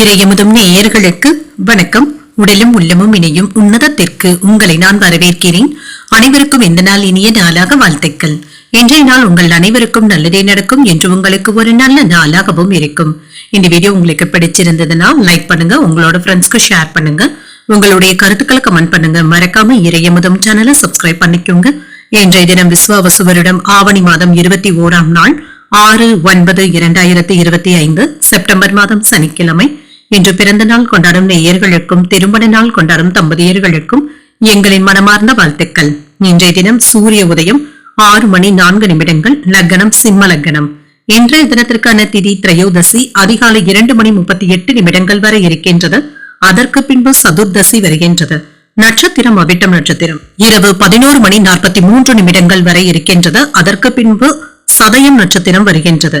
இறையமுதும் நேயர்களுக்கு வணக்கம். உடலும் உள்ளமும் இணையும் உன்னதத்திற்கு உங்களை நான் வரவேற்கிறேன். அனைவருக்கும் இந்த நாள் இனிய நாளாக வாழ்த்துக்கள். இன்றைய நாள் உங்கள் அனைவருக்கும் நல்லதே நடக்கும் என்று உங்களுக்கு ஒரு நல்ல நாளாகவும் இருக்கும். இந்த வீடியோ உங்களுக்கு பிடிச்சிருந்ததுன்னா லைக் பண்ணுங்க உங்களோட ஃப்ரெண்ட்ஸ்க்கு ஷேர் பண்ணுங்க. உங்களுடைய கருத்துக்களை கமெண்ட் பண்ணுங்க. மறக்காம இறையமுதம் சேனலை சப்ஸ்கிரைப் பண்ணிக்கோங்க. இன்றைய தினம் விஸ்வாவசு வருடம் ஆவணி மாதம் இருபத்தி ஓராம் நாள் ஆறு ஒன்பது இரண்டாயிரத்தி இருபத்தி ஐந்து செப்டம்பர் மாதம் சனிக்கிழமை. இன்று பிறந்த நாள் கொண்டாடும் நேயர்களுக்கும் திருமண நாள் கொண்டாடும் தம்பதியர்களுக்கும் எங்களின் மனமார்ந்த வாழ்த்துக்கள். இன்றைய தினம் சூரிய உதயம் ஆறு மணி நான்கு நிமிடங்கள் லக்னம் சிம்ம லக்னம். இன்றைய தினத்திற்கான திதி திரையோதசி அதிகாலை இரண்டு மணி முப்பத்தி எட்டு நிமிடங்கள் வரை இருக்கின்றது. அதற்கு பின்பு சதுர்தசி வருகின்றது. நட்சத்திரம் அவிட்டம் நட்சத்திரம். இரவு பதினோரு மணி நாற்பத்தி மூன்று நிமிடங்கள் வரை இருக்கின்றது. அதற்கு பின்பு சதயம் நட்சத்திரம் வருகின்றது.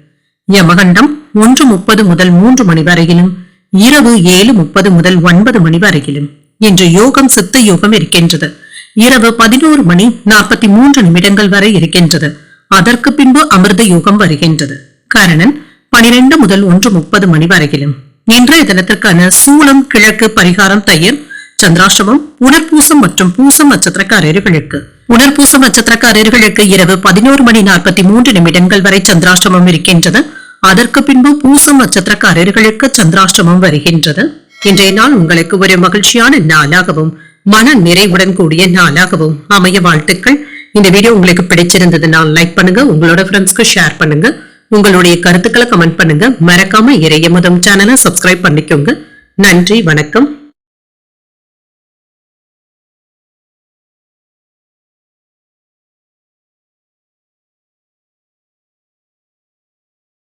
யமகண்டம் ஒன்று முப்பது முதல் மூன்று மணி வரையிலும் இரவு ஏழு முப்பது முதல் ஒன்பது மணி வரையிலும் இன்று யோகம் சித்த யோகம் இருக்கின்றது. இரவு பதினோரு மணி நாற்பத்தி மூன்று நிமிடங்கள் வரை இருக்கின்றது. அதற்கு பின்பு அமிர்த யோகம் வருகின்றது. கரணன் பனிரெண்டு முதல் ஒன்று முப்பது மணி வரையிலும். இன்றைய தினத்திற்கான சூளம் கிழக்கு பரிகாரம் தயிர் சந்திராஷ்டமம் உணர்பூசம் மற்றும் பூசம் நட்சத்திரக்காரர்களுக்கு. உணர்பூசம் நட்சத்திரக்காரர்களுக்கு இரவு பதினோரு மணி நாற்பத்தி மூன்று நிமிடங்கள் வரை சந்திராஷ்டமம் இருக்கின்றது. அதற்கு பின்பு பூசம் நட்சத்திரக்காரர்களுக்கு சந்திராஷ்டமம் வருகின்றது. இன்றைய நாள் உங்களுக்கு ஒரு மகிழ்ச்சியான நாளாகவும் மன நிறைவுடன் கூடிய நாளாகவும் அமைய வாழ்த்துக்கள். இந்த வீடியோ உங்களுக்கு பிடிச்சிருந்ததுனால் லைக் பண்ணுங்க உங்களோட ஃப்ரெண்ட்ஸ்க்கு ஷேர் பண்ணுங்க. உங்களுடைய கருத்துக்களை கமெண்ட் பண்ணுங்க. மறக்காம இறைய முதம் சேனலை சப்ஸ்கிரைப் பண்ணிக்கோங்க. நன்றி வணக்கம்.